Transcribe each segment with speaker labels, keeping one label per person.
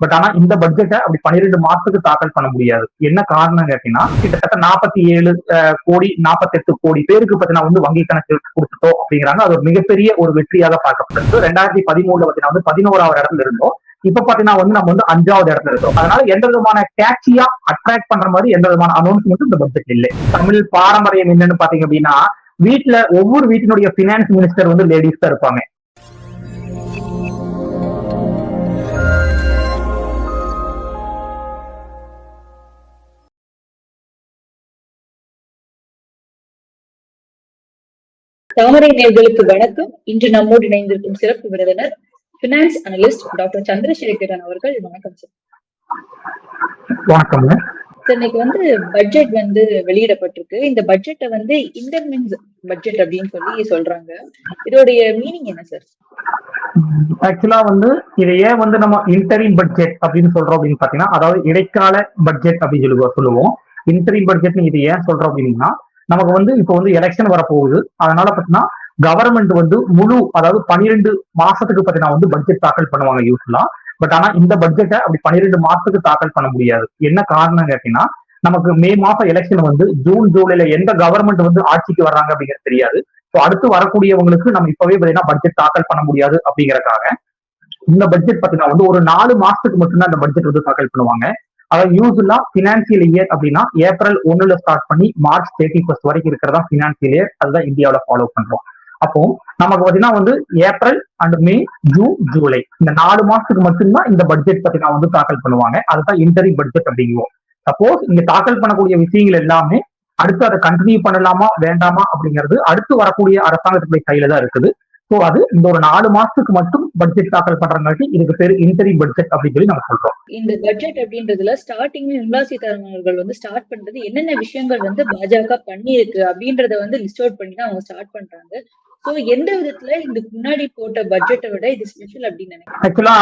Speaker 1: But ஆனா இந்த பட்ஜெட்டை அப்படி பன்னிரெண்டு மாசத்துக்கு தாக்கல் பண்ண முடியாது. என்ன காரணம் கேட்டீங்கன்னா கிட்டத்தட்ட நாற்பத்தி ஏழு கோடி நாற்பத்தெட்டு கோடி பேருக்கு பார்த்தீங்கன்னா வந்து வங்கி கணக்கு கொடுத்துட்டோம் அப்படிங்கிறாங்க. அது ஒரு மிகப்பெரிய ஒரு வெற்றியாக பார்க்கப்படுது. ரெண்டாயிரத்தி பதிமூணுல பார்த்தீங்கன்னா வந்து பதினோராவது இடத்துல இருந்தோம். இப்ப பாத்தீங்கன்னா வந்து நம்ம வந்து அஞ்சாவது இடத்துல இருக்கோம். அதனால எந்த விதமான கேட்சியா அட்ராக்ட் பண்ற மாதிரி எந்த விதமான அனௌன்ஸ்மெண்ட் இந்த பட்ஜெட் இல்லை. தமிழ் பாரம்பரியம் என்னன்னு பாத்தீங்க அப்படின்னா வீட்டுல ஒவ்வொரு வீட்டினுடைய பினான்ஸ் மினிஸ்டர் வந்து லேடிஸ் தான் இருப்பாங்க.
Speaker 2: தாமரை நேர்களுக்கு வணக்கம். இன்று நம்மோடு இணைந்திருக்கும் சிறப்பு விருந்தினர் பினான்ஸ் அனலிஸ்ட் டாக்டர் சந்திரசேகரன் அவர்கள். வணக்கம் சார்
Speaker 1: வணக்கம்ங்க
Speaker 2: சார் இன்னைக்கு வந்து பட்ஜெட் வந்து வெளியிடப்பட்டிருக்கு. இந்த பட்ஜெட்டை வந்து இன்டர்மின்ஸ் பட்ஜெட் அப்படின்னு சொல்லி சொல்றாங்க. இதோடைய மீனிங் என்ன சார்
Speaker 1: ஆக்சுவலா வந்து இதை ஏன் வந்து நம்ம இன்டரிம் பட்ஜெட் அப்படின்னு சொல்றோம் அப்படின்னு பாத்தீங்கன்னா அதாவது இடைக்கால பட்ஜெட் அப்படின்னு சொல்லி சொல்லுவோம். இன்டரிம் பட்ஜெட் இது ஏன் சொல்றோம் அப்படின்னா நமக்கு வந்து இப்போ வந்து எலெக்ஷன் வரப்போகுது. அதனால பாத்தீங்கன்னா கவர்மெண்ட் வந்து முழு அதாவது பன்னிரெண்டு மாசத்துக்கு பாத்தீங்கன்னா வந்து பட்ஜெட் தாக்கல் பண்ணுவாங்க யூஸ்ஃபுல்லா பட் ஆனா இந்த பட்ஜெட்டை அப்படி பன்னிரெண்டு மாசத்துக்கு தாக்கல் பண்ண முடியாது. என்ன காரணம் கேட்டீங்கன்னா நமக்கு மே மாசம் எலெக்ஷன் வந்து ஜூன் ஜூலைல எந்த கவர்மெண்ட் வந்து ஆட்சிக்கு வர்றாங்க அப்படிங்கிறது தெரியாது. ஸோ அடுத்து வரக்கூடியவங்களுக்கு நம்ம இப்பவே பாத்தீங்கன்னா பட்ஜெட் தாக்கல் பண்ண முடியாது அப்படிங்கறக்காக இந்த பட்ஜெட் பாத்தீங்கன்னா வந்து ஒரு நாலு மாசத்துக்கு மட்டும்தான் இந்த பட்ஜெட் வந்து தாக்கல் பண்ணுவாங்க. அதாவது யூஸ்வலா பினான்சியல் இயர் அப்படின்னா ஏப்ரல் ஒன்னுல ஸ்டார்ட் பண்ணி மார்ச் தேர்ட்டி ஃபர்ஸ்ட் வரைக்கும் இருக்கிறதா பினான்சியல் இயர் அதுதான் இந்தியாவில ஃபாலோ பண்றோம். அப்போ நமக்கு பாத்தீங்கன்னா வந்து April and May June July இந்த நாலு மாசத்துக்கு மட்டும்தான் இந்த பட்ஜெட் பாத்தீங்கன்னா வந்து தாக்கல் பண்ணுவாங்க. அதுதான் இன்டரி பட்ஜெட் அப்படிங்குவோம். சப்போஸ் இங்க தாக்கல் பண்ணக்கூடிய விஷயங்கள் எல்லாமே அடுத்து அதை கண்டினியூ பண்ணலாமா வேண்டாமா அப்படிங்கிறது அடுத்து வரக்கூடிய அரசாங்கத்துடைய கையில தான் இருக்குது. ஸோ அது இந்த ஒரு நாலு மாசத்துக்கு மட்டும் பட்ஜெட் தாக்கல் பண்றங்காட்டி இதுக்கு பேர் இன்டரி பட்ஜெட் அப்படின்னு சொல்லி நம்ம சொல்றோம்.
Speaker 2: இந்த பட்ஜெட் அப்படின்றதுல ஸ்டார்டிங் நிர்மலா சீதாராமன் அவர்கள் வந்து ஸ்டார்ட் பண்றது என்னென்ன விஷயங்கள் வந்து பாஜக பண்ணியிருக்கு அப்படின்றத வந்து லிஸ்ட் அவுட் பண்ணி தான் அவங்க ஸ்டார்ட் பண்றாங்க. சோ எந்த விதத்துல இதுக்கு முன்னாடி போட்ட பட்ஜெட்டை விட இது ஸ்பெஷல் அப்படின்னு நினைக்கிறேன்
Speaker 1: ஆக்சுவலா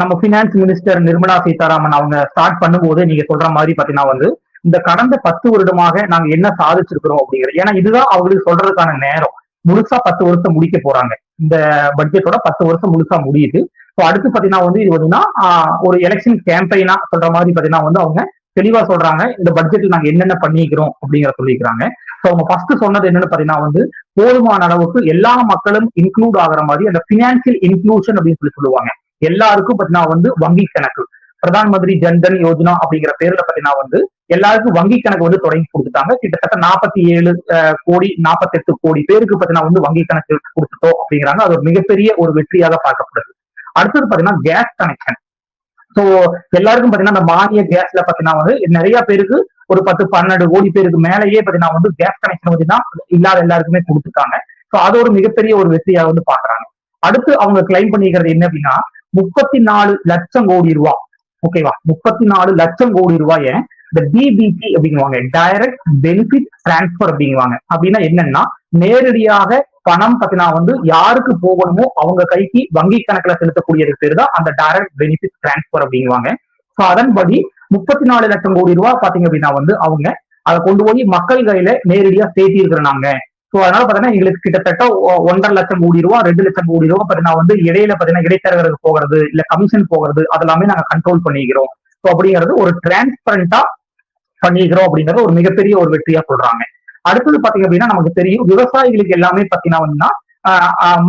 Speaker 1: நம்ம பினான்ஸ் மினிஸ்டர் நிர்மலா சீதாராமன் அவங்க ஸ்டார்ட் பண்ணும்போது நீங்க சொல்ற மாதிரி பாத்தீங்கன்னா வந்து இந்த கடந்த பத்து வருடமாக நாங்க என்ன சாதிச்சிருக்கிறோம் அப்படிங்கிறது ஏன்னா இதுதான் அவங்களுக்கு சொல்றதுக்கான நேரம். முழுசா பத்து வருஷம் முடிக்க போறாங்க. இந்த பட்ஜெட்டோட பத்து வருஷம் முழுசா முடியுது. ஸோ அடுத்து பாத்தீங்கன்னா வந்து இது பாத்தீங்கன்னா ஒரு எலெக்ஷன் கேம்பெயினா சொல்ற மாதிரி பாத்தீங்கன்னா வந்து அவங்க தெளிவா சொல்றாங்க. இந்த பட்ஜெட்ல நாங்க என்னென்ன பண்ணிக்கிறோம் அப்படிங்கிற சொல்லிக்கிறாங்க. ஸோ அவங்க ஃபர்ஸ்ட் சொன்னது என்னன்னு பாத்தீங்கன்னா வந்து போதுமான அளவுக்கு எல்லா மக்களும் இன்க்ளூட் ஆகிற மாதிரி அந்த பினான்சியல் இன்க்ளூஷன் அப்படின்னு சொல்லி சொல்லுவாங்க. எல்லாருக்கும் பாத்தீங்கன்னா வந்து வங்கி கணக்கு. பிரதான் மந்திரி ஜன்தன் யோஜனா அப்படிங்கிற பேர்ல பாத்தீங்கன்னா வந்து எல்லாருக்கும் வங்கி கணக்கு வந்து தொடங்கி கொடுத்துட்டாங்க. கிட்டத்தட்ட நாற்பத்தி ஏழு கோடி நாற்பத்தெட்டு கோடி பேருக்கு பாத்தீங்கன்னா வந்து வங்கி கணக்கு கொடுத்துட்டோம் அப்படிங்கிறாங்க. அது ஒரு மிகப்பெரிய ஒரு வெற்றியாக பார்க்கப்படுது. அடுத்தது பாத்தீங்கன்னா கேஸ் கனெக்ஷன் சோ எல்லாருக்கும் பாத்தீங்கன்னா அந்த மானிய கேஸ்ல பாத்தீங்கன்னா வந்து நிறைய பேருக்கு ஒரு பத்து பன்னெண்டு கோடி பேருக்கு மேலேயே பாத்தீங்கன்னா வந்து கேஸ் கனெக்ஷன் பாத்தீங்கன்னா இல்லாத எல்லாருக்குமே கொடுத்துருக்காங்க சோ அது ஒரு மிகப்பெரிய ஒரு வெற்றியாக வந்து பாக்குறாங்க அடுத்து அவங்க கிளைம் பண்ணிக்கிறது என்ன அப்படின்னா முப்பத்தி நாலு லட்சம் கோடி ரூபா. ஓகேவா முப்பத்தி நாலு லட்சம் கோடி ரூபாயை இந்த டிபிடி அப்படிங்குவாங்க. டைரக்ட் பெனிஃபிட் டிரான்ஸ்பர் அப்படிங்குவாங்க. அப்படின்னா என்னன்னா நேரடியாக பணம் பார்த்தீங்கன்னா வந்து யாருக்கு போகணுமோ அவங்க கைக்கு வங்கி கணக்குல செலுத்தக்கூடியது பேர் தான் அந்த டைரக்ட் பெனிஃபிட் டிரான்ஸ்பர் அப்படிங்குவாங்க. ஸோ அதன்படி முப்பத்தி நாலு லட்சம் கோடி ரூபாய் பாத்தீங்க அப்படின்னா வந்து அவங்க அதை கொண்டு போய் மக்கள் கையில நேரடியா சேர்த்தி இருக்கிறாங்க ஸோ அதனால பாத்தீங்கன்னா எங்களுக்கு கிட்டத்தட்ட ஒன்றரை லட்சம் கோடி ரூபா ரெண்டு லட்சம் கோடி ரூபா பாத்தீங்கன்னா வந்து இடையில பாத்தீங்கன்னா இடைத்தரகருக்கு போகிறது இல்ல கமிஷன் போகிறது அதெல்லாமே நாங்க கண்ட்ரோல் பண்ணிக்கிறோம். ஸோ அப்படிங்கிறது ஒரு டிரான்ஸ்பரண்டா பண்ணிக்கிறோம் அப்படிங்கறது ஒரு மிகப்பெரிய ஒரு வெற்றியா சொல்றாங்க. அடுத்தது பாத்தீங்க அப்படின்னா நமக்கு தெரியும் விவசாயிகளுக்கு எல்லாமே பாத்தீங்கன்னா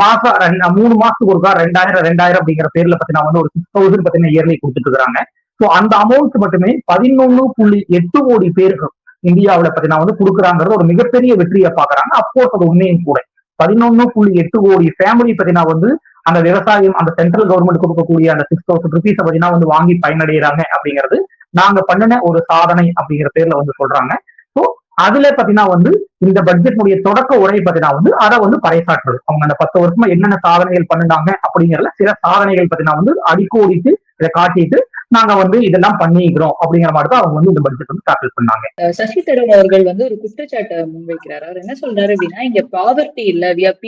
Speaker 1: மாசம் மூணு மாசத்துக்கு ஒருக்கா ரெண்டாயிரம் ரெண்டாயிரம் அப்படிங்கிற பேர்ல பாத்தீங்கன்னா வந்து ஒரு சிக்ஸ் தௌசண்ட் பாத்தீங்கன்னா இயர்லி கொடுத்துட்டு இருக்காங்க. ஸோ அந்த அமௌண்ட் மட்டுமே பதினொன்னு புள்ளி எட்டு கோடி பேருக்கு இந்தியாவில பாத்தீங்கன்னா வந்து கொடுக்குறாங்கிறது ஒரு மிகப்பெரிய வெற்றியை பாக்குறாங்க அப்போஸ் அது உண்மையும் கூட. பதினொன்னு புள்ளி எட்டு கோடி ஃபேமிலி பாத்தீங்கன்னா வந்து அந்த விவசாயம் அந்த சென்ட்ரல் கவர்மெண்ட் கொடுக்கக்கூடிய அந்த சிக்ஸ் தௌசண்ட் ருபீஸ் பாத்தீங்கன்னா வந்து வாங்கி பயனடைகிறாங்க அப்படிங்கிறது நாங்க பண்ணின ஒரு சாதனை அப்படிங்கிற பேர்ல வந்து சொல்றாங்க. ஸோ அதுல பாத்தீங்கன்னா வந்து இந்த பட்ஜெட்னுடைய தொடக்க உரை பாத்தீங்கன்னா வந்து அதை வந்து பறைசாற்றுறது. அவங்க அந்த பத்து வருஷமா என்னென்ன சாதனைகள் பண்ணினாங்க அப்படிங்கறதுல சில சாதனைகள் பாத்தீங்கன்னா வந்து அடிக்கோடிட்டு இதை காட்டிட்டு நாங்க வந்து இதெல்லாம் பண்ணிக்கிறோம் அப்படிங்கிற மாதிரி தான் அவங்க வந்து இந்த பட்ஜெட் வந்து தாக்கல் பண்ணாங்க.
Speaker 2: சசி தரூர் அவர்கள் வந்து ஒரு குற்றச்சாட்டை முன்வைக்கிறார். அவர் என்ன சொல்றாரு அப்படின்னா இங்க பாவர்ட்டி இல்ல we are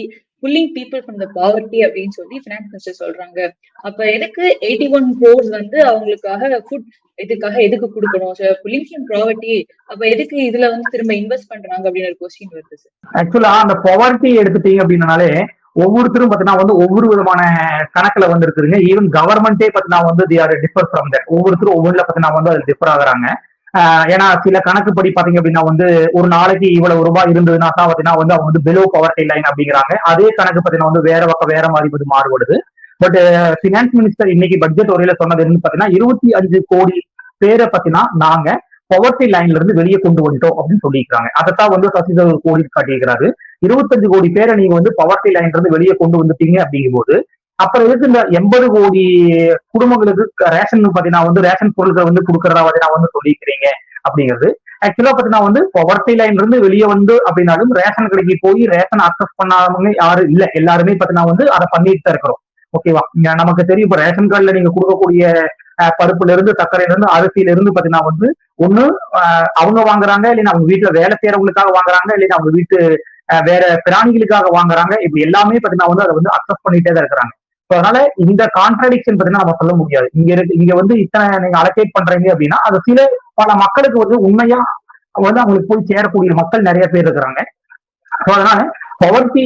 Speaker 2: pulling people from the poverty அப்படின்னு சொல்லி பினான்ஸ் மினிஸ்டர் சொல்றாங்க. அப்ப எதுக்கு எயிட்டி ஒன் க்ரோர்ஸ் வந்து அவங்களுக்காக ஃபுட் இதுக்காக எதுக்கு கொடுக்கணும்? புல்லிங் ஃப்ரம் ப்ராவர்ட்டி அப்ப எதுக்கு இதுல வந்து திரும்ப இன்வெஸ்ட் பண்றாங்க அப்படின்னு ஒரு கொஸ்டின் வருது சார்
Speaker 1: ஆக்சுவலா அந்த பவர்ட்டி எடுத்துட்டீங்க அப்படின்னாலே ஒவ்வொருத்தரும் பாத்தீங்கன்னா வந்து ஒவ்வொரு விதமான கணக்குல வந்து இருக்குதுங்க. ஈவன் கவர்மெண்டே பாத்தீங்கன்னா வந்து they are differ from that ஒவ்வொருத்தரும் ஒவ்வொன்றுல பாத்தீங்கன்னா வந்து அது டிஃபர் ஆகுறாங்க. ஏன்னா சில கணக்குப்படி பாத்தீங்க அப்படின்னா வந்து ஒரு நாளைக்கு இவ்வளவு ரூபாய் இருந்ததுன்னா தான் பாத்தீங்கன்னா வந்து அவங்க வந்து பிலோ பவர்டி லைன் அப்படிங்கிறாங்க. அதே கணக்கு பாத்தீங்கன்னா வந்து வேற பக்கம் வேற மாதிரி வந்து மாறுபடுது. பட் பினான்ஸ் மினிஸ்டர் இன்னைக்கு பட்ஜெட் உரையில சொன்னது என்னன்னு பாத்தீங்கன்னா இருபத்தி அஞ்சு கோடி பேரை பாத்தீங்கன்னா நாங்க பவர்டி லைன்ல இருந்து வெளியே கொண்டு வந்துட்டோம் அப்படின்னு சொல்லியிருக்காங்க. அதைத்தான் வந்து சசிதர் கோடி காட்டியிருக்கிறாரு. இருபத்தஞ்சு கோடி பேரை நீங்க வந்து பவர்டி லைன்ல இருந்து வெளியே கொண்டு வந்துட்டீங்க அப்படிங்கும்போது அப்புறம் எதுக்கு இந்த எண்பது கோடி குடும்பங்களுக்கு ரேஷன் பாத்தீங்கன்னா வந்து ரேஷன் பொருட்கள் வந்து கொடுக்கறதா பாத்தீங்கன்னா வந்து சொல்லியிருக்கிறீங்க அப்படிங்கிறது. ஆக்சுவலா பாத்தீங்கன்னா வந்து பவர்டி லைன்ல இருந்து வெளியே வந்து அப்படின்னாலும் ரேஷன் கடைக்கு போய் ரேஷன் அக்சஸ் பண்ணாமங்க யாரும் இல்ல. எல்லாருமே பாத்தீங்கன்னா வந்து அதை பண்ணிட்டு தான் இருக்கிறோம். ஓகேவா நமக்கு தெரியும் இப்ப ரேஷன் கார்டுல நீங்க கொடுக்கக்கூடிய பருப்புல இருந்து சர்க்கரையில இருந்து அரிசியில இருந்து பாத்தீங்கன்னா வந்து ஒண்ணு அவங்க வாங்குறாங்க இல்லைன்னா அவங்க வீட்டுல வேலை செய்யறவங்களுக்காக வாங்குறாங்க இல்லைன்னா அவங்க வீட்டு வேற பிராணிகளுக்காக வாங்குறாங்க. இப்படி எல்லாமே பாத்தீங்கன்னா வந்து அதை வந்து அக்செப்ட் பண்ணிட்டே தான் இருக்கிறாங்க. ஸோ அதனால இந்த கான்ட்ரடிக்ஷன் பாத்தீங்கன்னா நம்ம சொல்ல முடியாது. இங்க இருக்கு இங்க வந்து இத்தனை நீங்க அலோகேட் பண்றீங்க அப்படின்னா அது சில பல மக்களுக்கு வந்து உண்மையா வந்து அவங்களுக்கு போய் சேரக்கூடிய மக்கள் நிறைய பேர் இருக்கிறாங்க. ஸோ அதனால பவர்ட்டி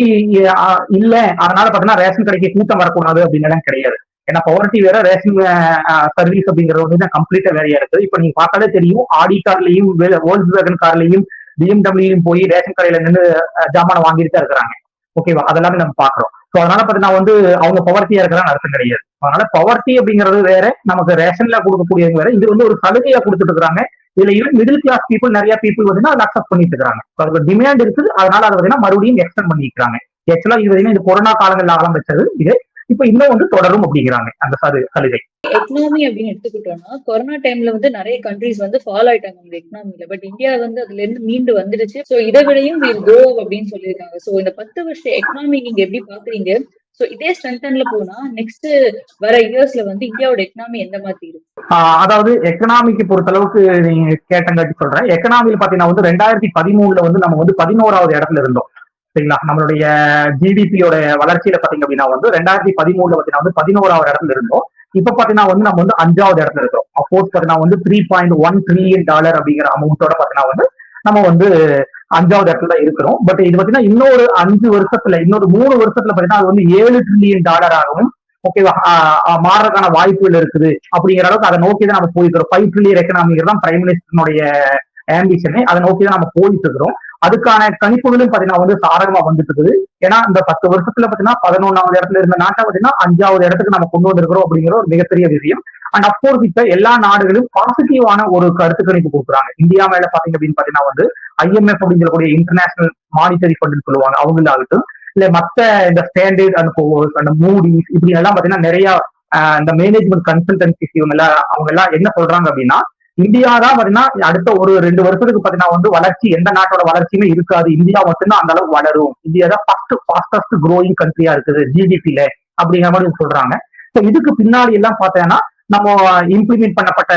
Speaker 1: இல்ல. அதனால பாத்தீங்கன்னா ரேஷன் கடைக்கு கூட்டம் வரக்கூடாது அப்படின்னுலாம் கிடையாது. ஏன்னா பவர்ட்டி வேற ரேஷன் சர்வீஸ் அப்படிங்கிறது வந்து கம்ப்ளீட்டா வேறையா இருக்குது. இப்ப நீங்க பார்த்தாலே தெரியும் ஆடி கார்லயும் வேல்ஸ் வேகன் கார்லயும் பிஎம்டபிள்யூலையும் போய் ரேஷன் கடையில நின்று ஜாமான வாங்கிட்டு தான் இருக்கிறாங்க. ஓகேவா அதெல்லாமே நம்ம பாக்குறோம் ஸோ அதனால பாத்தீங்கன்னா வந்து அவங்க பவர்த்தியா இருக்கிறாங்க அர்த்தம் கிடையாது. அதனால பவர்த்தி அப்படிங்கிறது வேற நமக்கு ரேஷன்ல கொடுக்கக்கூடியது வேற. இது வந்து ஒரு சலுகையா கொடுத்துட்டு இருக்கிறாங்க. இதுல ஈவன் மிடில் கிளாஸ் பீப்புள் நிறைய பீப்புள் வந்து அதை அக்செப்ட் பண்ணிட்டு இருக்காங்க அதுக்கு டிமாண்ட் இருக்குது. அதனால அதை பார்த்தீங்கன்னா மறுபடியும் எக்ஸ்டெண்ட் பண்ணிக்கிறாங்க ஆக்சுவலா இது வரைக்கும் இது கொரோனா காலங்கள்ல ஆரம்பிச்சது இது இப்ப இன்னும் வந்து தொடரும் அப்படிங்கிறாங்க அந்த சலு சலுகை.
Speaker 2: எக்கனாமி அப்படின்னு எடுத்துக்கிட்டோம்னா கொரோனா டைம்ல வந்து நிறைய கண்ட்ரிஸ் வந்து ஃபாலோ ஆயிட்டாங்க அந்த எக்கனாமில பட் இந்தியா வந்து அதுல இருந்து மீண்டு வந்துடுச்சு சோ இதை விடையும் கோ அப்படின்னு சொல்லியிருக்காங்க. சோ இந்த பத்து வருஷம் எக்கனாமி நீங்க எப்படி பாக்குறீங்க சோ இதே ஸ்ட்ரென்தன்ல போனா நெக்ஸ்ட் வர இயர்ஸ்ல வந்து இந்தியாவோட எக்கனாமி எந்த மாதிரி இருக்கும்?
Speaker 1: அதாவது எக்கனாமிக்கு பொறுத்த அளவுக்கு நீங்க கேட்டங்காட்டி சொல்றேன். எக்கனாமியில் பாத்தீங்கன்னா வந்து ரெண்டாயிரத்தி பதிமூணுல வந்து நம்ம வந்து பதினோராவது இடத்துல இருந்தோம். சரிங்களா? நம்மளுடைய ஜிடிபியோட வளர்ச்சியில பாத்தீங்க அப்படின்னா வந்து ரெண்டாயிரத்தி பதிமூணுல பாத்தீங்கன்னா வந்து பதினோராவது இடத்துல இருந்தோம். இப்ப பாத்தீங்கன்னா வந்து நம்ம வந்து அஞ்சாவது இடத்துல இருக்கிறோம். அப்போஸ் பாத்தீங்கன்னா வந்து three point one trillion dollar அப்படிங்கிற அமௌண்ட்டோட பாத்தீங்கன்னா வந்து நம்ம வந்து அஞ்சாவது இடத்துல தான் இருக்கிறோம். பட் இது பாத்தீங்கன்னா இன்னொரு அஞ்சு வருஷத்துல இன்னொரு மூணு வருஷத்துல பாத்தீங்கன்னா அது வந்து ஏழு ட்ரில்லியன் டாலராகவும் ஓகேவா மாறுறதுக்கான வாய்ப்புகள் இருக்குது அப்படிங்கிற அளவுக்கு அதை நோக்கி தான் நம்ம போயிருக்கிறோம் ஃபைவ் ட்ரில்லியன் எக்கனாமிங்கிறது தான் பிரைம் மினிஸ்டருடைய ஆம்பிஷனே அதை நோக்கி தான் நம்ம போயிட்டு இருக்கிறோம் அதுக்கான கணிப்புகளும் பாத்தீங்கன்னா வந்து சாதகமா வந்துட்டு இருக்குது ஏன்னா இந்த பத்து வருஷத்துல பாத்தீங்கன்னா பதினொன்னாவது இடத்துல இருந்த நாட்டை பாத்தீங்கன்னா அஞ்சாவது இடத்துக்கு நம்ம கொண்டு வந்திருக்கிறோம் அப்படிங்கிற ஒரு மிகப்பெரிய விஷயம். அண்ட் அப்கோர்ஸ் இப்ப எல்லா நாடுகளும் பாசிட்டிவான ஒரு கருத்து கணிப்பு கொடுக்குறாங்க. இந்தியா மேல பாத்தீங்க அப்படின்னு பாத்தீங்கன்னா வந்து ஐஎம்எஃப் அப்படின்னு சொல்லக்கூடிய இன்டர்நேஷனல் மானிட்டரி ஃபண்ட் சொல்லுவாங்க. அவங்களாகட்டும் இல்ல மத்த இந்த ஸ்டாண்டர்ட் அண்ட் அந்த மூடிஸ் இப்படி எல்லாம் பாத்தீங்கன்னா நிறைய ஆஹ் இந்த மேனேஜ்மெண்ட் கன்சல்டன்சிஸ் இவங்க எல்லாம் அவங்க எல்லாம் என்ன சொல்றாங்க அப்படின்னா இந்தியா தான் பாத்தீங்கன்னா அடுத்த ஒரு ரெண்டு வருஷத்துக்கு பாத்தீங்கன்னா வந்து வளர்ச்சி எந்த நாட்டோட வளர்ச்சியுமே இருக்காது. இந்தியா மட்டும்தான் அந்த அளவுக்கு வளரும். இந்தியா தான் ஃபர்ஸ்ட் ஃபாஸ்டஸ்ட் க்ரோயிங் கண்ட்ரியா இருக்குது ஜிடிபில அப்படிங்கிற மாதிரி சொல்றாங்க. ஸோ இதுக்கு பின்னாடி எல்லாம் பார்த்தேன்னா நம்ம இம்ப்ளிமெண்ட் பண்ணப்பட்ட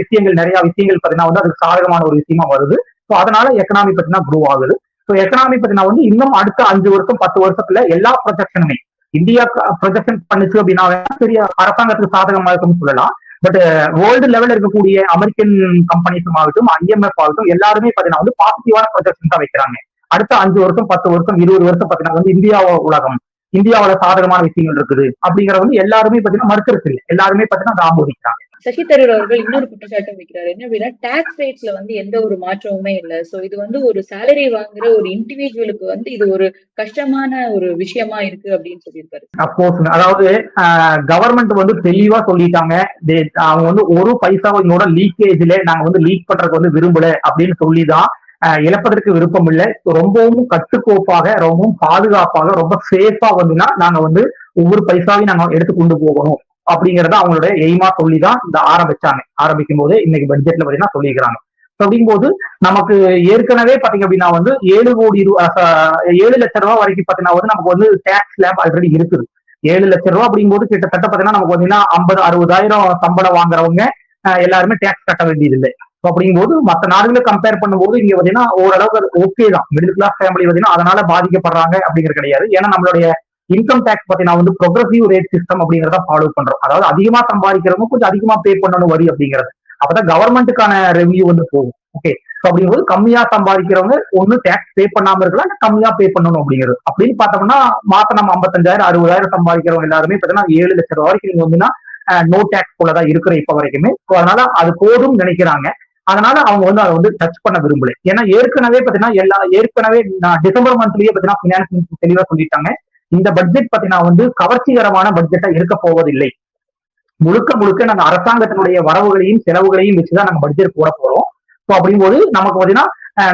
Speaker 1: விஷயங்கள் நிறைய விஷயங்கள் பாத்தீங்கன்னா வந்து அதுக்கு சாதகமான ஒரு விஷயமா வருது. ஸோ அதனால எக்கனாமி பாத்தீங்கன்னா குரோ ஆகுது. ஸோ எக்கனாமி பாத்தீங்கன்னா வந்து இன்னும் அடுத்த அஞ்சு வருஷம் பத்து வருஷத்துல எல்லா ப்ரொஜெக்ஷனுமே இந்தியா ப்ரொஜெக்ஷன் பண்ணுச்சு அப்படின்னா பெரிய அரசாங்கத்துக்கு சாதகமா இருக்கும்னு சொல்லலாம். பட் வேர்ல்டு லெவல்ல இருக்கக்கூடிய அமெரிக்கன் கம்பெனிஸும் ஆகட்டும் ஐஎம்எஃப் ஆகட்டும் எல்லாருமே பாத்தீங்கன்னா வந்து பாசிட்டிவான ப்ரொஜெக்ஷன் தான் வைக்கிறாங்க. அடுத்த அஞ்சு வருஷம் பத்து வருஷம் இருபது வருஷம் பாத்தீங்கன்னா வந்து இந்தியா உலகம் இந்தியாவோட சாதகமான விஷயங்கள் இருக்குது அப்படிங்கறது வந்து எல்லாருமே பாத்தீங்கன்னா மறுக்கிறது இல்லை எல்லாருமே பாத்தீங்கன்னா அதை ஆமோதிக்கிறாங்க.
Speaker 2: சசி தரூர் அவர்கள் இன்னொரு குற்றச்சாட்டும் வைக்கிறாரு. என்ன அப்படின்னா டாக்ஸ் ரேட்ஸ்ல வந்து எந்த ஒரு மாற்றமுமே இல்லை. சோ இது வந்து ஒரு சேலரி வாங்குற ஒரு இண்டிவிஜுவலுக்கு வந்து இது ஒரு கஷ்டமான ஒரு விஷயமா இருக்கு அப்படின்னு சொல்லியிருக்காரு.
Speaker 1: அப்போஸ் அதாவது கவர்மெண்ட் வந்து தெளிவா சொல்லிட்டாங்க. அவங்க வந்து ஒரு பைசாவை என்னோட லீக்கேஜ்ல நாங்க வந்து லீக் பண்றதுக்கு வந்து விரும்பல அப்படின்னு சொல்லிதான் இழப்பதற்கு விருப்பம் இல்லை. ரொம்பவும் கட்டுக்கோப்பாக ரொம்பவும் பாதுகாப்பாக ரொம்ப சேஃபா வந்துன்னா நாங்க வந்து ஒவ்வொரு பைசாவையும் நாங்க எடுத்து கொண்டு போகணும். அப்படிங்கறத அவங்களோட எய்மா சொல்லி தான் இந்த ஆரம்பிச்சாங்க. ஆரம்பிக்கும் போது இன்னைக்கு பட்ஜெட்ல பாத்தீங்கன்னா சொல்லிக்கிறாங்க அப்படிங்கும் அப்படிங்கும்போது நமக்கு ஏற்கனவே பாத்தீங்க அப்படின்னா வந்து ஏழு கோடி ரூ- ஏழு லட்சம் ரூபாய் வரைக்கும் பாத்தீங்கன்னா வந்து நமக்கு வந்து டேக்ஸ் லேப் ஆல்ரெடி இருக்குது. ஏழு லட்சம் ரூபாய் அப்படிங்கும்போது கிட்டத்தட்ட பாத்தீங்கன்னா நமக்கு பாத்தீங்கன்னா ஐம்பது அறுபதாயிரம் சம்பளம் வாங்குறவங்க எல்லாருமே டேக்ஸ் கட்ட வேண்டியது இல்லை ஸோ அப்படிங்கும்போது மற்ற நாடுகளை கம்பேர் பண்ணும்போது இங்க பாத்தீங்கன்னா ஓரளவுக்கு அது ஓகே தான். மிடில் கிளாஸ் ஃபேமிலி பாத்தீங்கன்னா அதனால பாதிக்கப்படுறாங்க அப்படிங்கிறது கிடையாது. ஏன்னா நம்மளுடைய இன்கம் டேக்ஸ் பாத்தீங்கன்னா வந்து ப்ரொக்ரஸிவ் ரேட் சிஸ்டம் அப்படிங்கறத ஃபாலோ பண்றோம். அதாவது அதிகமா சம்பாதிக்கிறவங்க கொஞ்சம் அதிகமா பே பண்ணணும் வரி அப்படிங்கிறது. அப்பதான் கவர்மெண்ட்டுக்கான ரெவன்யூ வந்து போகும். ஓகே அப்படிங்கும்போது கம்மியா சம்பாதிக்கிறவங்க ஒன்னும் டேக்ஸ் பே பண்ணாம இருக்கலாம் கம்மியா பே பண்ணணும் அப்படிங்கிறது. அப்படின்னு பார்த்தோம்னா மாசம் நம்ம ஐம்பத்தஞ்சாயிரம் அறுபதாயிரம் சம்பாதிக்கிறவங்க எல்லாருமே பார்த்தீங்கன்னா ஏழு லட்சம் ரூபாய் வரைக்கும் நீங்க வந்துன்னா நோ டேக்ஸ் போலதான் இருக்கிற இப்ப வரைக்குமே. ஸோ அதனால அது போதும் நினைக்கிறாங்க. அதனால அவங்க வந்து அதை வந்து டச் பண்ண விரும்பல. ஏன்னா ஏற்கனவே பாத்தீங்கன்னா எல்லா ஏற்கனவே நான் டிசம்பர் மந்த்லயே பாத்தீங்கன்னா பினான்ஸ் தெளிவா சொல்லிட்டாங்க. இந்த பட்ஜெட் பாத்தீங்கன்னா வந்து கவர்ச்சிகரமான பட்ஜெட்டா இருக்க போவதில்லை. முழுக்க முழுக்க நாங்க அரசாங்கத்தினுடைய வரவுகளையும் செலவுகளையும் வச்சுதான் நாங்க பட்ஜெட் போட போறோம். ஸோ அப்படிங்கும்போது நமக்கு பாத்தீங்கன்னா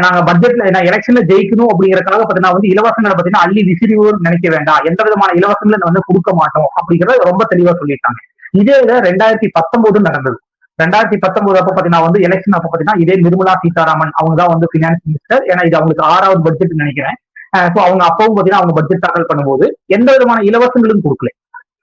Speaker 1: நாங்க பட்ஜெட்ல நான் எலெக்ஷன்ல ஜெயிக்கணும் அப்படிங்கறதுக்காக பாத்தீங்கன்னா வந்து இலவசங்களை பாத்தீங்கன்னா அள்ளி விசிறிவோம் நினைக்க வேண்டாம். எந்த விதமான இலவசங்களை வந்து கொடுக்க மாட்டோம் அப்படிங்கறத ரொம்ப தெளிவா சொல்லிட்டாங்க இதே இதை ரெண்டாயிரத்தி பத்தொன்பது நடந்தது. ரெண்டாயிரத்தி பத்தொன்பது அப்ப பாத்தீங்கன்னா வந்து எலெக்ஷன் அப்ப பாத்தீங்கன்னா இதே நிர்மலா சீதாராமன் அவங்க தான் வந்து பினான்ஸ் மினிஸ்டர் ஏன்னா இது அவங்களுக்கு ஆறாவது பட்ஜெட் நினைக்கிறேன். ஸோ அவங்க அப்பவும் பாத்தீங்கன்னா அவங்க பட்ஜெட் தாக்கல் பண்ணும்போது எந்த விதமான இலவசங்களும் கொடுக்கல.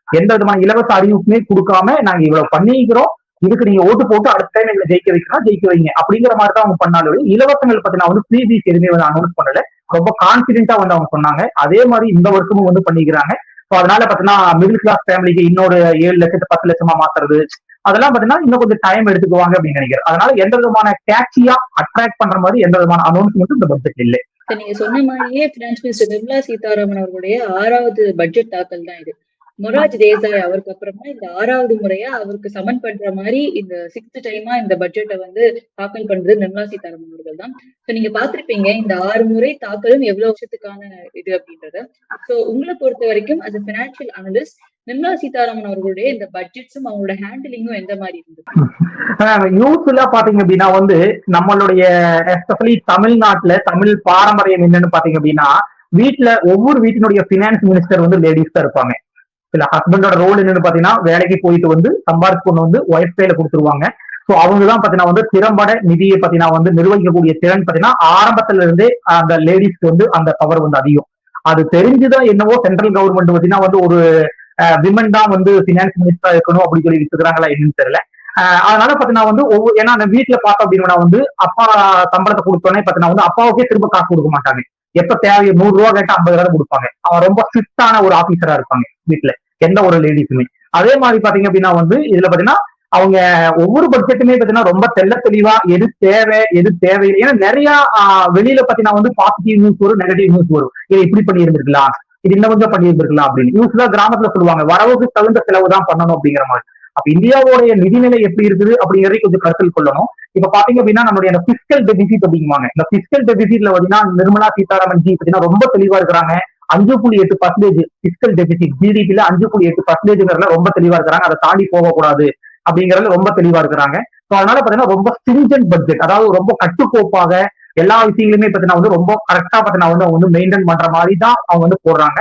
Speaker 1: எந்த விதமான இலவச அறிவிப்புமே கொடுக்காம நாங்க இவ்வளவு பண்ணிக்கிறோம் இதுக்கு நீங்க ஓட்டு போட்டு அடுத்த டைம் எங்களை ஜெயிக்க வைக்கணும் ஜெயிக்க வைங்க. அப்படிங்கிற மாதிரி தான் அவங்க பண்ணாலும் இலவசங்கள் பாத்தீங்கன்னா வந்து ப்ரீபீஸ் எதுவுமே வந்து அனௌன்ஸ் பண்ணல. ரொம்ப கான்பிடென்ட்டா வந்து அவங்க சொன்னாங்க. அதே மாதிரி இந்த வருஷமும் வந்து பண்ணிக்கிறாங்க. ஸோ அதனால பாத்தீங்கன்னா மிடில் கிளாஸ் ஃபேமிலிக்கு இன்னொரு ஏழு லட்சத்து பத்து லட்சமா மாத்துறது அதெல்லாம் பாத்தீங்கன்னா இன்னும் கொஞ்சம் டைம் எடுத்துக்குவாங்க அப்படின்னு நினைக்கிறேன். அதனால எந்த விதமான கேட்சியா அட்ராக்ட் பண்ற மாதிரி எந்த விதமான அனௌன்ஸ்மெண்ட் இந்த பட்ஜெட் இல்லை.
Speaker 2: இப்ப நீங்க சொன்ன மாதிரியே பினான்ஸ் மினிஸ்டர் நிர்மலா சீதாராமன் அவர்களுடைய ஆறாவது பட்ஜெட் தாக்கல் தான் இது. மொராஜ் தேசாய் அவருக்கு அப்புறமா இந்த ஆறாவது முறையா அவருக்கு சமன் பண்ற மாதிரி இந்த சிக்ஸ்த் டைமா இந்த பட்ஜெட்டை வந்து தாக்கல் பண்றது நிர்மலா சீதாராமன் அவர்கள் தான். சோ நீங்க பாத்திருப்பீங்க இந்த ஆறு முறை தாக்கலும் எவ்வளவு வருஷத்துக்கான இது அப்படின்றத. சோ உங்களை பொறுத்த வரைக்கும் அது பினான்சியல் அனலிஸ்ட் நிர்மலா சீதாராமன் அவர்களுடைய இந்த பட்ஜெட்ஸும் அவங்களோட ஹேண்டிலிங்கும் எந்த மாதிரி இருந்தது?
Speaker 1: யூஸ்ஃபுல்லா பாத்தீங்க அப்படின்னா வந்து நம்மளுடைய எஸ்பெஷலி தமிழ்நாட்டுல தமிழ் பாரம்பரியம் என்னன்னு பாத்தீங்க அப்படின்னா வீட்டுல ஒவ்வொரு வீட்டினுடைய பினான்ஸ் மினிஸ்டர் வந்து லேடிஸ் தான் இருப்பாங்க. இல்ல ஹஸ்பண்டோட ரோல் என்னன்னு பாத்தீங்கன்னா வேலைக்கு போயிட்டு வந்து சம்பாதிச்சு கொண்டு வந்து ஒய்ஃப் கையில கொடுத்துருவாங்க. ஸோ அவங்க தான் பாத்தீங்கன்னா வந்து திறம்பட நிதியை பாத்தீங்கன்னா வந்து நிர்வகிக்கக்கூடிய திறன் பாத்தீங்கன்னா ஆரம்பத்துல இருந்தே அந்த லேடிஸ்க்கு வந்து அந்த பவர் வந்து அதிகம். அது தெரிஞ்சுதான் என்னவோ சென்ட்ரல் கவர்மெண்ட் பாத்தீங்கன்னா வந்து ஒரு விமன் தான் வந்து பினான்ஸ் மினிஸ்டரா இருக்கணும் அப்படின்னு சொல்லி வச்சுக்கிறாங்களா என்னன்னு தெரியல. ஆஹ் அதனால பாத்தீங்கன்னா வந்து ஒவ்வொரு ஏன்னா அந்த வீட்டுல பார்த்தோம் அப்படின்னா வந்து அப்பா சம்பளத்தை கொடுத்தோன்னே பாத்தீங்கன்னா வந்து அப்பாவுக்கே திரும்ப காசு கொடுக்க மாட்டாங்க. எப்ப தேவை நூறு ரூபா கேட்டா ஐம்பது ரூபா கொடுப்பாங்க. அவன் ரொம்ப ஸ்ட்ரிக்டான ஒரு ஆபீசரா இருப்பாங்க வீட்டுல. எந்த ஒரு லேடிஸுமே அதே மாதிரி பாத்தீங்க அப்படின்னா வந்து இதுல பாத்தீங்கன்னா அவங்க ஒவ்வொரு பட்ஜெட்டுமே பாத்தீங்கன்னா ரொம்ப தெள்ள தெளிவா எது தேவை எது தேவையில்லை. ஏன்னா நிறைய ஆஹ் வெளியில பாத்தீங்கன்னா வந்து பாசிட்டிவ் நியூஸ் வரும் நெகட்டிவ் நியூஸ் வரும். இதை இப்படி பண்ணி இருந்திருக்கலாம் இது இன்னும் கொஞ்சம் பண்ணியிருந்திருக்கலாம் அப்படின்னு. அப்படின்னு யூஸ்வலா கிராமத்துல சொல்லுவாங்க. வரவுக்கு தகுந்த செலவு தான் பண்ணணும் அப்படிங்கிற மாதிரி. அப்ப இந்தியாவுடைய நிதிநிலை எப்படி இருக்குது அப்படிங்கறதை கொஞ்சம் கருத்தில் கொள்ளணும். இப்ப பாத்தீங்க அப்படின்னா நம்மளுடைய அந்த பிஸ்கல் டெபிசிட் அப்படிங்குவாங்க. இந்த பிஸ்கல் டெபிசிட்ல பாத்தீங்கன்னா நிர்மலா சீதாராமன் ஜி பாத்தீங்கன்னா ரொம்ப தெளிவா இருக்கிறாங்க. அஞ்சு புள்ளி எட்டு பர்சன்டேஜ் பிஸ்கல் டெபிசிட் ஜிடிபில அஞ்சு புள்ளி எட்டு பர்சன்டேஜ்ங்கிறதுல ரொம்ப தெளிவா இருக்கிறாங்க. அதை தாண்டி போகக்கூடாது அப்படிங்கறதுல ரொம்ப தெளிவா இருக்கிறாங்க. ஸோ அதனால பாத்தீங்கன்னா ரொம்ப ஸ்ட்ரிஞ்சன்ட் பட்ஜெட் அதாவது ரொம்ப கட்டுக்கோப்பாக எல்லா விஷயங்களுமே பாத்தீங்கன்னா வந்து ரொம்ப கரெக்டா பாத்தீங்கன்னா வந்து அவங்க வந்து மெயின்டைன் பண்ற மாதிரி தான் அவங்க வந்து போடுறாங்க.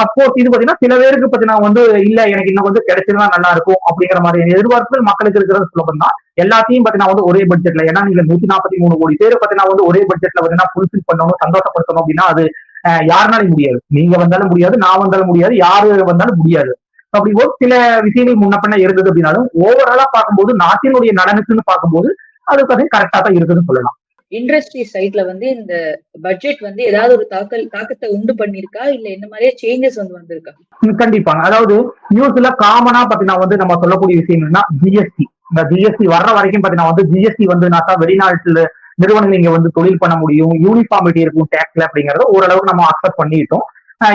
Speaker 1: அப்கோர்ஸ் இது பாத்தீங்கன்னா சில பேருக்கு பாத்தீங்கன்னா வந்து இல்ல எனக்கு இன்னும் வந்து கிடைச்சிருந்தா நல்லா இருக்கும் அப்படிங்கிற மாதிரி எதிர்பார்ப்புகள் மக்களுக்கு இருக்கிறது சொல்ல பண்ணா எல்லாத்தையும் பாத்தீங்கன்னா வந்து ஒரே பட்ஜெட்ல ஏன்னா நீங்க நூத்தி நாற்பத்தி மூணு கோடி பேர் பாத்தீங்கன்னா வந்து ஒரே பட்ஜெட்ல பாத்தீங்கன்னா ஃபுல்ஃபில் பண்ணணும் சந்தோஷப்படுத்தணும் அப்படின்னா அது அஹ், யாருனாலும் முடியாது. நீங்க வந்தாலும் முடியாது நான் வந்தாலும் முடியாது யாரு வந்தாலும் முடியாது. அப்படி ஒரு சில விஷயங்கள் முன்ன பின்ன இருந்தது அப்படின்னாலும் ஓவராலா பார்க்கும்போது நாட்டினுடைய நலனுக்குன்னு பார்க்கும்போது அது பாத்தீங்கன்னா கரெக்டா தான் இருக்குதுன்னு சொல்லலாம்.
Speaker 2: இண்டஸ்ட்ரி சைட்ல வந்து இந்த பட்ஜெட் வந்து ஏதாவது ஒரு தாக்கல் தாக்கத்தை உண்டு பண்ணிருக்கா? இல்ல இந்த மாதிரியே சேஞ்சஸ் வந்து வந்திருக்கா?
Speaker 1: ம், கண்டிப்பாங்க. அதாவது நியூஸ்ல காமனா பாத்தீங்கன்னா வந்து நம்ம சொல்லக்கூடிய விஷயம் என்னன்னா ஜிஎஸ்டி இந்த ஜிஎஸ்டி வர்ற வரைக்கும் பாத்தீங்கன்னா வந்து ஜிஎஸ்டி வந்து நான் வெளிநாட்டுல நிறுவனங்கள் இங்க வந்து தொழில் பண்ண முடியும் யூனிஃபார்மிட்டி இருக்கும் டேக்ஸ்ல அப்படிங்கறத ஓரளவுக்கு நம்ம அக்செப்ட் பண்ணிட்டோம்.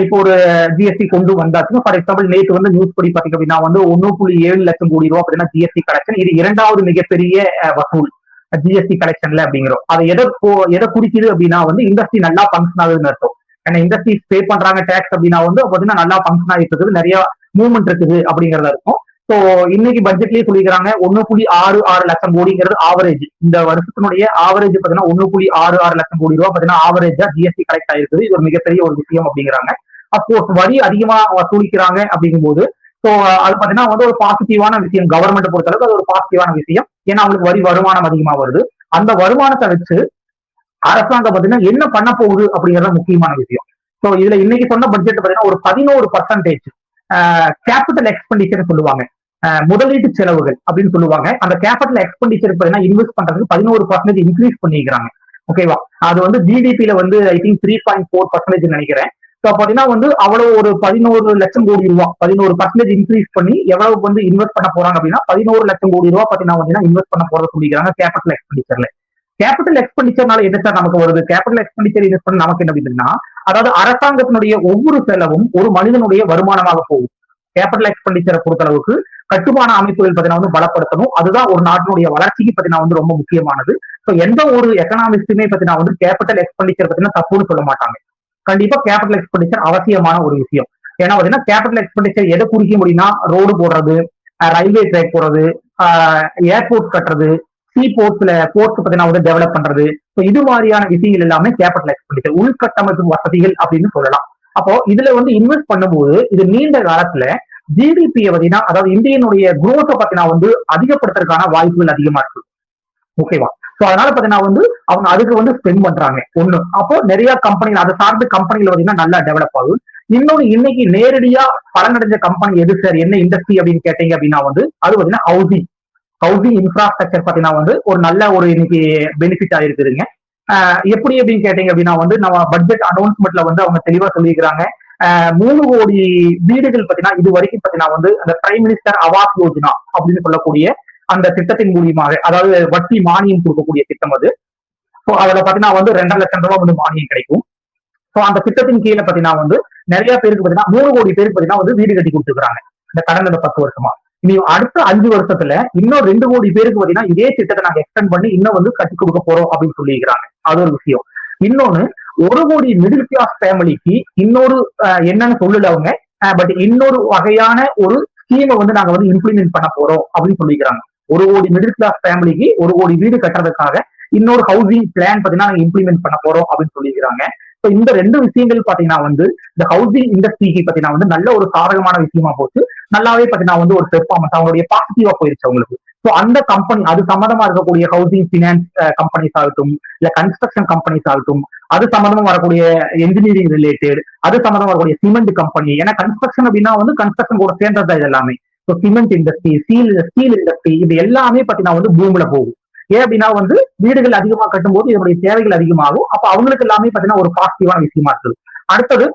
Speaker 1: இப்போ ஒரு ஜிஎஸ்டி கொண்டு வந்தாச்சு ஃபார் எக்ஸாம்பிள் நேற்று வந்து நியூஸ் படி பாத்தீங்க அப்படின்னா வந்து ஒன்னு புள்ளி ஏழு லட்சம் கோடி ரூபா அப்படின்னா ஜிஎஸ்டி கலெக்ஷன் இது இரண்டாவது மிகப்பெரிய வசூல். ஜிஎஸ்டி கலெக்ஷன்ல அப்படிங்கிறோம். அதை எதை எதை குறிக்குது அப்படின்னா வந்து இண்டஸ்ட்ரி நல்லா ஃபங்க்ஷன் ஆகுதுன்னு அர்த்தம். ஏன்னா இண்டஸ்ட்ரி பே பண்றாங்க டேக்ஸ் அப்படின்னா வந்து பாத்தீங்கன்னா நல்லா ஃபங்க்ஷன் ஆகிட்டு இருக்குது. நிறைய மூவ்மெண்ட் இருக்குது அப்படிங்கறத இருக்கும். ஸோ இன்னைக்கு பட்ஜெட்லயே சொல்லிக்கிறாங்க ஒன்னு புள்ளி ஆறு ஆறு லட்சம் கோடிங்கிறது ஆவரேஜ் இந்த வருஷத்தினுடைய ஆவரேஜ் பாத்தீங்கன்னா ஒன்னு புள்ளி ஆறு ஆறு லட்சம் கோடி ரூபாய் பாத்தீங்கன்னா ஆவரேஜா ஜிஎஸ்டி கலெக்ட் ஆயிருக்குது இது ஒரு மிகப்பெரிய ஒரு விஷயம் அப்படிங்கிறாங்க. அப்கோர்ஸ் வரி அதிகமா வசூலிக்கிறாங்க அப்படிங்கும்போது ஸோ அது பாத்தீங்கன்னா வந்து ஒரு பாசிட்டிவான விஷயம். கவர்மெண்ட் பொறுத்த அளவுக்கு அது ஒரு பாசிட்டிவான விஷயம். ஏன்னா அவங்களுக்கு வரி வருமானம் அதிகமா வருது. அந்த வருமானத்தை வச்சு அரசாங்கம் பாத்தீங்கன்னா என்ன பண்ண போகுது அப்படிங்கறது முக்கியமான விஷயம். ஸோ இதுல இன்னைக்கு சொன்ன பட்ஜெட் பாத்தீங்கன்னா ஒரு பதினோரு பர்சன்டேஜ் கேபிட்டல் எக்ஸ்பெண்டிச்சர் சொல்லுவாங்க. முதலீட்டு செலவுகள் அப்படின்னு சொல்லுவாங்க. அந்த கேபிட்டல் எக்ஸ்பெண்டிச்சர் பாத்தீங்கன்னா இன்வெஸ்ட் பண்றதுக்கு பதினோரு பர்சன்டேஜ் இன்க்ரீஸ் பண்ணிக்கிறாங்க. ஓகேவா அது வந்து ஜிடிபியில வந்து I think three point four percentage நினைக்கிறேன். பாத்தீங்கன்னா வந்து அவ்வளவு ஒரு பதினோரு லட்சம் கோடி ரூபாய் பதினோரு பர்சன்டேஜ் இன்க்ரீஸ் பண்ணி எவ்வளவு வந்து இன்வெஸ்ட் பண்ண போறாங்க அப்படின்னா பதினோரு லட்சம் கோடி ரூபாய் பாத்தீங்கன்னா இன்வெஸ்ட் பண்ண போறத சொல்லிக்கிறாங்க கேபிட்டல் எக்ஸ்பெண்டிச்சர்ல கேபிட்டல் எக்ஸ்பெண்டிச்சர்னால என்ன சார் நமக்கு வருது? கேபிட்டல் எக்ஸ்பெண்டிச்சர் இன்வெஸ்ட் பண்ண நமக்கு என்ன அப்படின்னா அதாவது அரசாங்கத்தினுடைய ஒவ்வொரு செலவும் ஒரு மனிதனுடைய வருமானமாக போகும். கேபிட்டல் எக்ஸ்பெண்டிச்சரை பொறுத்தளவுக்கு கட்டுமான அமைப்புகள் பார்த்தீங்கன்னா வந்து பலப்படுத்தணும். அதுதான் ஒரு நாட்டினுடைய வளர்ச்சிக்கு பார்த்தீங்கன்னா வந்து ரொம்ப முக்கியமானது. ஸோ எந்த ஒரு எக்கனாமிஸ்டுமே பார்த்தீங்கன்னா வந்து கேபிட்டல் எக்ஸ்பெண்டிச்சர் பார்த்தீங்கன்னா தப்புன்னு சொல்ல மாட்டாங்க. கண்டிப்பா கேபிட்டல் எக்ஸ்பெண்டிச்சர் அவசியமான ஒரு விஷயம். ஏன்னா பாத்தீங்கன்னா கேபிட்டல் எக்ஸ்பெண்டிச்சர் எதை குறிக்க முடியும்னா ரோடு போடுறது ரயில்வே ட்ராக் போடுறது ஏர்போர்ட் கட்டுறது சி போர்ட்ஸ்ல போர்ட்ஸ் பார்த்தீங்கன்னா வந்து டெவலப் பண்றது. ஸோ இது மாதிரியான விஷயங்கள் எல்லாமே கேபிட்டல் எக்ஸ்பெண்டிச்சர் உள்கட்டமைப்பு வசதிகள் அப்படின்னு சொல்லலாம். அப்போ இதுல வந்து இன்வெஸ்ட் பண்ணும்போது இது நீண்ட காலத்துல ஜிடிபியை பார்த்தீங்கன்னா அதாவது இந்தியனுடைய குரோத்தை பார்த்தீங்கன்னா வந்து அதிகப்படுத்துறதுக்கான வாய்ப்புகள் அதிகமா இருக்கு. ஓகேவா சோ அதனால பாத்தீங்கன்னா வந்து அவங்க அதுக்கு வந்து ஸ்பெண்ட் பண்றாங்க. ஒண்ணு. அப்போ நிறைய கம்பெனி அதை சார்ந்த கம்பெனிகள் பாத்தீங்கன்னா நல்லா டெவலப் ஆகும். இன்னொன்னு இன்னைக்கு நேரடியா பலனடைஞ்ச கம்பெனி எது சார் என்ன இண்டஸ்ட்ரி அப்படின்னு கேட்டீங்க அப்படின்னா வந்து அது பாத்தீங்கன்னா ஹவுசிங் ஹவுசிங் இன்ஃப்ராஸ்ட்ரக்சர் பாத்தீங்கன்னா வந்து ஒரு நல்ல ஒரு இன்னைக்கு பெனிஃபிட் ஆயிருக்குதுங்க எப்படி அப்படின்னு கேட்டீங்க அப்படின்னா வந்து நம்ம பட்ஜெட் அனௌன்ஸ்மெண்ட்ல வந்து அவங்க தெளிவா சொல்லியிருக்கிறாங்க. மூணு கோடி வீடுகள் பாத்தீங்கன்னா இது வரைக்கும் பாத்தீங்கன்னா வந்து அந்த பிரைம் மினிஸ்டர் ஆவாஸ் யோஜனா அப்படின்னு சொல்லக்கூடிய அந்த திட்டத்தின் மூலியமாக அதாவது வட்டி மானியம் கொடுக்கக்கூடிய திட்டம் அது. ஸோ அதுல பாத்தீங்கன்னா வந்து ரெண்டரை லட்சம் ரூபாய் வந்து மானியம் கிடைக்கும். ஸோ அந்த திட்டத்தின் கீழே பாத்தீங்கன்னா வந்து நிறைய பேருக்கு பாத்தீங்கன்னா மூணு கோடி பேருக்கு பாத்தீங்கன்னா வந்து வீடு கட்டி கொடுத்துருக்காங்க இந்த கடந்த பத்து வருஷமா. இனி அடுத்த அஞ்சு வருஷத்துல இன்னும் ரெண்டு கோடி பேருக்கு பாத்தீங்கன்னா இதே திட்டத்தை நாங்க எக்ஸ்டெண்ட் பண்ணி இன்னும் வந்து கட்டி கொடுக்க போறோம் அப்படின்னு சொல்லியிருக்கிறாங்க. அது ஒரு விஷயம். இன்னொன்னு ஒரு கோடி மிடில் கிளாஸ் ஃபேமிலிக்கு இன்னொரு அஹ், என்னன்னு சொல்லல அவங்க. பட் இன்னொரு வகையான ஒரு ஸ்கீமை வந்து நாங்க வந்து இம்ப்ளிமெண்ட் பண்ண போறோம் அப்படின்னு சொல்லிக்கிறாங்க ஒரு கோடி மிடில் கிளாஸ் ஃபேமிலிக்கு ஒரு கோடி வீடு கட்டுறதுக்காக இன்னொரு ஹவுசிங் பிளான் பாத்தீங்கன்னா நாங்க இம்ப்ளிமெண்ட் பண்ண போறோம் அப்படின்னு சொல்லிக்கிறாங்க ஸோ இந்த ரெண்டு விஷயங்கள் பாத்தீங்கன்னா வந்து இந்த ஹவுசிங் இண்டஸ்ட்ரிக்கு பாத்தீங்கன்னா வந்து நல்ல ஒரு சாதகமான விஷயமா போச்சு. நல்லாவே பாத்தீங்கன்னா வந்து ஒரு பெர்ஃபார்மன்ஸ் அவங்களுடைய பாசிட்டிவா போயிருச்சு அவங்களுக்கு. ஸோ அந்த கம்பெனி அது சம்மந்தமா இருக்கக்கூடிய ஹவுசிங் பினான்ஸ் கம்பெனிஸ் ஆகட்டும் இல்ல கன்ஸ்ட்ரக்ஷன் கம்பெனிஸ் ஆகட்டும் அது சம்மந்தமா வரக்கூடிய என்ஜினியரிங் ரிலேட்டட் அது சம்மந்தமா வரக்கூடிய சிமெண்ட் கம்பெனி ஏன்னா கன்ஸ்ட்ரக்ஷன் அப்படின்னா வந்து கன்ஸ்ட்ரக்ஷன் கூட சேர்ந்தது தான் இது எல்லாமே. So cement industry steel steel industry இது எல்லாமே பாத்தீங்கன்னா வந்து பூமியில போகும். ஏன் அப்படின்னா வந்து வீடுகள் அதிகமா கட்டும்போது இதனுடைய தேவைகள் அதிகமாகும். அப்போ அவங்களுக்கு எல்லாமே பாத்தீங்கன்னா ஒரு பாசிட்டிவான விஷயமா இருக்குது. அடுத்தது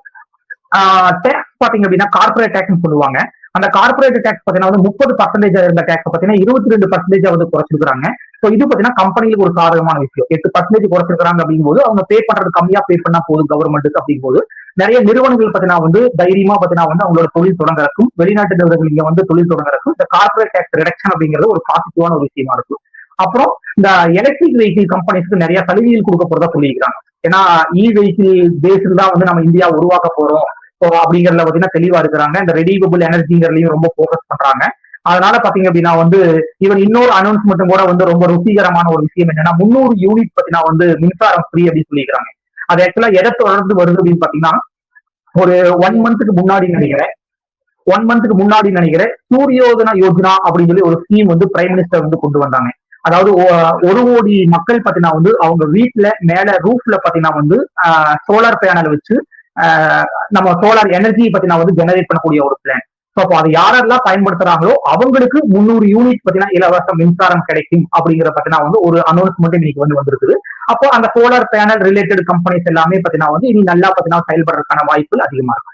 Speaker 1: டேக்ஸ் பாத்தீங்க அப்படின்னா கார்பரேட் டேக்ஸ் சொல்லுவாங்க. அந்த கார்பரேட் டேக்ஸ் பாத்தீங்கன்னா வந்து முப்பது பர்சன்டேஜ் இருந்த டேக்ஸ் பாத்தீங்கன்னா இருபத்தி ரெண்டு பர்சன்டேஜ் வந்து குறைச்சிருக்காங்க ஸோ இது பாத்தீங்கன்னா கம்பெனிகளுக்கு ஒரு சாதகமான விஷயம். எட்டு பர்சன்டேஜ் குறைச்சிருக்காங்க அப்படிங்கும்போது அவங்க பே பண்றது கம்மியா பே பண்ணா போதும் கவர்மெண்ட்டுக்கு அப்படிங்கும்போது. நிறைய நிறுவனங்கள் பாத்தீங்கன்னா வந்து தைரியமா பாத்தீங்கன்னா வந்து அவங்களோட தொழில் தொடங்குறதுக்கும் வெளிநாட்டு நிறுவனங்கள் இங்க வந்து தொழில் தொடங்குறதுக்கும் இந்த கார்பரேட் டேக்ஸ் ரிடக்ஷன் அப்படிங்கிறது ஒரு பாசிட்டிவான ஒரு விஷயமா இருக்கும். அப்புறம் இந்த எலக்ட்ரிக் வெஹிக்கிள் கம்பெனிஸ்க்கு நிறைய சலுகைகள் கொடுக்க போறதா சொல்லியிருக்காங்க ஏன்னா இ வெஹிக்கிள் பேஸ்டு தான் வந்து நம்ம இந்தியா உருவாக்க போறோம். அப்படிங்கறதுல பாத்தீங்கன்னா தெளிவா இருக்கிறாங்க. இந்த ரெடியூவபிள் எனர்ஜிங்கிறதையும் ரொம்ப ஃபோக்கஸ் பண்றாங்க. அதனால பாத்தீங்க அப்படின்னா வந்து இவன் இன்னொரு அனௌன்ஸ்மெண்ட்டும் கூட வந்து ரொம்ப ருசிகரமான ஒரு விஷயம் என்னன்னா முந்நூறு யூனிட் பாத்தீங்கன்னா வந்து மின்சாரம் ஃப்ரீ அப்படின்னு சொல்லியிருக்காங்க அது ஆக்சுவலா எதை தொடர்ந்து வருது அப்படின்னு பாத்தீங்கன்னா ஒரு ஒன் மந்த்துக்கு முன்னாடி நினைக்கிறேன். ஒன் மந்த்துக்கு முன்னாடி நினைக்கிறேன். சூரியோதனா யோஜனா அப்படின்னு சொல்லி ஒரு ஸ்கீம் வந்து பிரைம் மினிஸ்டர் வந்து கொண்டு வந்தாங்க. அதாவது ஒரு கோடி மக்கள் பாத்தீங்கன்னா வந்து அவங்க வீட்டுல மேல ரூஃப்ல பாத்தீங்கன்னா வந்து சோலார் பேனல் வச்சு நம்ம சோலார் எனர்ஜி பாத்தீங்கன்னா வந்து ஜெனரேட் பண்ணக்கூடிய ஒரு பிளான் அப்போ அது யாரெல்லாம் பயன்படுத்துறாங்களோ அவங்களுக்கு முந்நூறு யூனிட் பாத்தீங்கன்னா இலவச மின்சாரம் கிடைக்கும் அப்படிங்கிற பாத்தீங்கன்னா வந்து ஒரு அனௌன்ஸ்மெண்ட் இன்னைக்கு வந்து வந்திருக்குது. அப்போ அந்த சோலார் பேனல் ரிலேட்டட் கம்பெனிஸ் எல்லாமே பாத்தீங்கன்னா வந்து இனி நல்லா பாத்தீங்கன்னா செயல்படுறதுக்கான வாய்ப்புகள் அதிகமா இருக்கும்.